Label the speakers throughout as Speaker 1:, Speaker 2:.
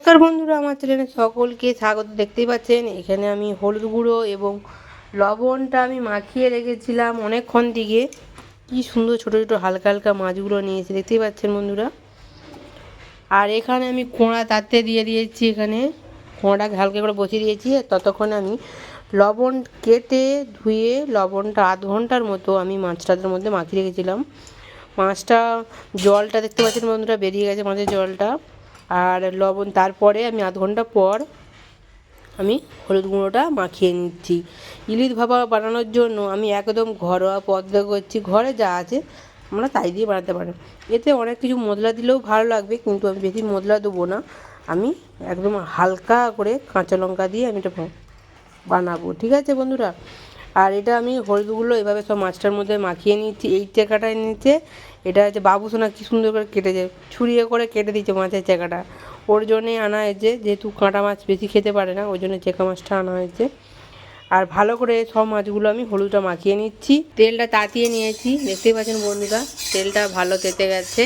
Speaker 1: নমস্কার বন্ধুরা, আমার চ্যানেলে সকলকে স্বাগত। দেখতেই পাচ্ছেন, এখানে আমি হলুদ গুঁড়ো এবং লবণটা আমি মাখিয়ে রেখেছিলাম অনেকক্ষণ দিকে। কি সুন্দর ছোটো ছোটো হালকা হালকা মাছগুলো নিয়েছি, দেখতেই পাচ্ছেন বন্ধুরা। আর এখানে আমি কোঁড়া তাতে দিয়ে দিয়েছি, এখানে কোঁড়াটাকে হালকা করে বসিয়ে দিয়েছি। ততক্ষণে আমি লবণ কেটে ধুয়ে লবণটা আধ ঘণ্টার মতো আমি মাছটাদের মধ্যে মাখিয়ে রেখেছিলাম। মাছটা জলটা দেখতে পাচ্ছেন বন্ধুরা, বেরিয়ে গেছে মাছের জলটা। আর লবণ তারপরে আমি আধ ঘণ্টা পর আমি হলুদ গুঁড়োটা মাখিয়ে নিচ্ছি। ইলিশ ভাপা বানানোর জন্য আমি একদম ঘরোয়া পদ্ধতি করছি। ঘরে যা আছে আমরা তাই দিয়ে বানাতে পারি। এতে অনেক কিছু মশলা দিলেও ভালো লাগবে, কিন্তু আমি বেশি মশলা দেবো না। আমি একদম হালকা করে কাঁচা লঙ্কা দিয়ে আমি এটা বানাবো। ঠিক আছে বন্ধুরা? আর এটা আমি হলুদগুলো এভাবে সব মাছটার মধ্যে মাখিয়ে নিচ্ছি এই চেকাটায় নিচে এটা হচ্ছে বাবুসোনা কী সুন্দর করে কেটে কেটেছে, ছুরিয়ে করে কেটে দিচ্ছে মাছের চেকাটা। ওর জন্যে আনা হয়েছে, যেহেতু কাঁটা মাছ বেশি খেতে পারে না, ওই জন্য চেকা মাছটা আনা হয়েছে। আর ভালো করে সব মাছগুলো আমি হলুদটা মাখিয়ে নিচ্ছি। তেলটা তাতিয়ে নিয়েছি, দেখতেই পাচ্ছেন বন্ধুরা, তেলটা ভালো তেতে গেছে।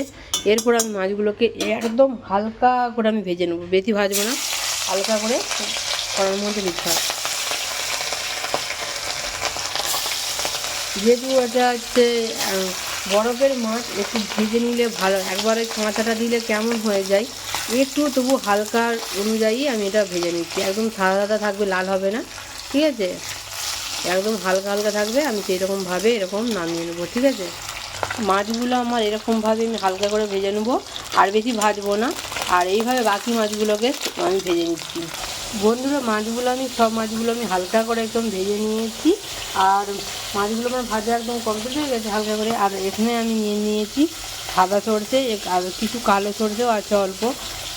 Speaker 1: এরপর আমি মাছগুলোকে একদম হালকা করে আমি ভেজে নেব, বেশি ভাজবো না, হালকা করে কড়ার মধ্যে দিতে হয় যেহেতু এটা হচ্ছে বরফের মাছ একটু ভেজে নিলে ভালো একবারে কাঁচাটা দিলে কেমন হয়ে যায়? একটু তবু হালকা অনুযায়ী আমি এটা ভেজে নিচ্ছি। একদম সাদা সাদা থাকবে, লাল হবে না, ঠিক আছে? একদম হালকা হালকা থাকবে, আমি সেরকমভাবে এরকম নামিয়ে নেব, ঠিক আছে? মাছগুলো আমার এরকমভাবে আমি হালকা করে ভেজে নেব, আর বেশি ভাজবো না। আর এইভাবে বাকি মাছগুলোকে আমি ভেজে নিচ্ছি। বন্ধুরা, মাছগুলো আমি, সব মাছগুলো আমি হালকা করে একদম ভেজে নিয়েছি। আর মাছগুলো আমার ভাজা একদম কমপ্লিট হয়ে গেছে হালকা করে। আর এখানে আমি নিয়ে নিয়েছি সাদা সরষে আর কিছু কালো সরষেও আছে অল্প।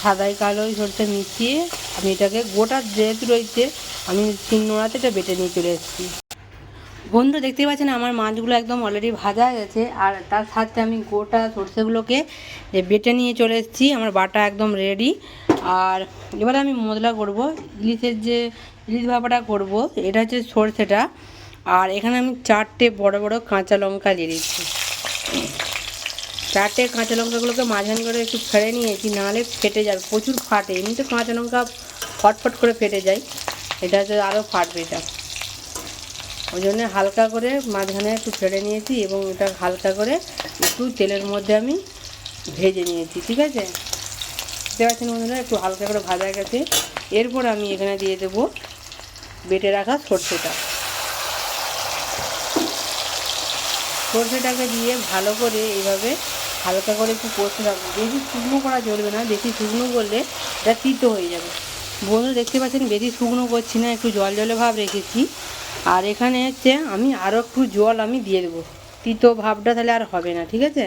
Speaker 1: সাদাই কালোই সরষে মিশিয়ে আমি এটাকে গোটা যেহেতু রয়েছে, আমি তিন নোড়াতে এটা বেটে নিয়ে চলে এসেছি। বন্ধু, দেখতে পাচ্ছেন আমার মাছগুলো একদম অলরেডি ভাজা গেছে। আর তার সাথে আমি গোটা সর্ষেগুলোকে বেটে নিয়ে চলে এসেছি, আমার বাটা একদম রেডি আর এবারে আমি মশলা করব, ইলিশের যে ইলিশ ভাপাটা করব, এটা হচ্ছে সর্ষেটা। আর এখানে আমি চারটে বড় বড় কাঁচা লঙ্কা দিয়ে দিচ্ছি। চারটে কাঁচা লঙ্কাগুলোকে মাঝান করে একটু ফেড়ে নিয়েছি, নাহলে ফেটে যাবে, প্রচুর ফাটে। এমনিতে কাঁচা লঙ্কা ফটফট করে ফেটে যায়, এটা হচ্ছে আরও ফাটবে এটা। ওই জন্য হালকা করে মাঝখানে একটু ফেড়ে নিয়েছি এবং এটা হালকা করে একটু তেলের মধ্যে আমি ভেজে নিয়েছি, ঠিক আছে? বুঝতে পারছেন বন্ধুরা, একটু হালকা করে ভাজা গেছে। এরপর আমি এখানে দিয়ে দেবো বেটে রাখা সর্ষেটা। সর্ষেটাকে দিয়ে ভালো করে এইভাবে হালকা করে একটু কষতে থাকব বেশি শুকনো করা চলবে না, বেশি শুকনো করলে এটা তিতো হয়ে যাবে। বন্ধু, দেখতে পাচ্ছেন, বেশি শুকনো করছি না, একটু জল জলে ভাব রেখেছি। আর এখানে হচ্ছে আমি আরও একটু জল আমি দিয়ে দেবো। তিতো ভাবটা তাহলে আর হবে না, ঠিক আছে?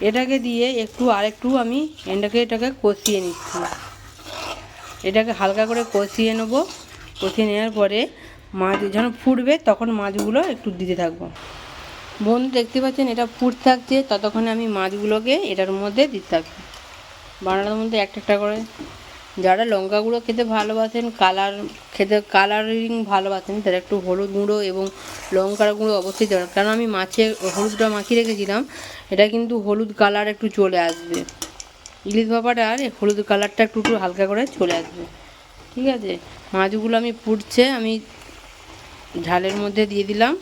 Speaker 1: এটাকে দিয়ে একটু আরেকটু আমি এটাকে এটাকে কষিয়ে নিচ্ছি। এটাকে হালকা করে কষিয়ে নেব। কষিয়ে নেওয়ার পরে মাছ যখন ফুটবে তখন মাছগুলো একটু দিতে থাকব। বন্ধু, দেখতে পাচ্ছেন এটা ফুট থাকছে, ততক্ষণে আমি মাছগুলোকে এটার মধ্যে দিতে থাকব। বানানোর মধ্যে একটা একটা করে যারা লঙ্কা গুঁড়ো খেতে ভালোবাসেন, কালার খেতে কালারিং ভালোবাসেন, তারা একটু হলুদ গুঁড়ো এবং লঙ্কার গুঁড়ো অবশ্যই দেবেন। কারণ আমি মাছে হলুদটা মাখিয়ে রেখেছিলাম, এটা কিন্তু হলুদ কালার একটু চলে আসবে। ইলিশ ভাপাটার হলুদ কালারটা একটু একটু হালকা করে চলে আসবে। ঠিক আছে? মাছগুলো আমি ফুটছে আমি ঝালের মধ্যে দিয়ে দিলাম।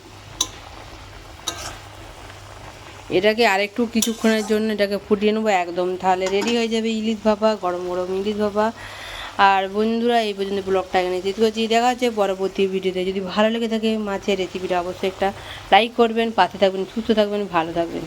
Speaker 1: এটাকে আরেকটু কিছুক্ষণের জন্য এটাকে ফুটিয়ে নেব একদম। তাহলে রেডি হয়ে যাবে ইলিশ ভাপা, গরম গরম ইলিশ ভাপা। আর বন্ধুরা, এই পর্যন্ত ব্লগটা এখানে যেতে করছি। দেখা হচ্ছে পরবর্তী ভিডিওতে। যদি ভালো লেগে থাকে মাছের রেসিপিটা অবশ্যই একটা লাইক করবেন, পাশে থাকবেন, সুস্থ থাকবেন, ভালো থাকবেন।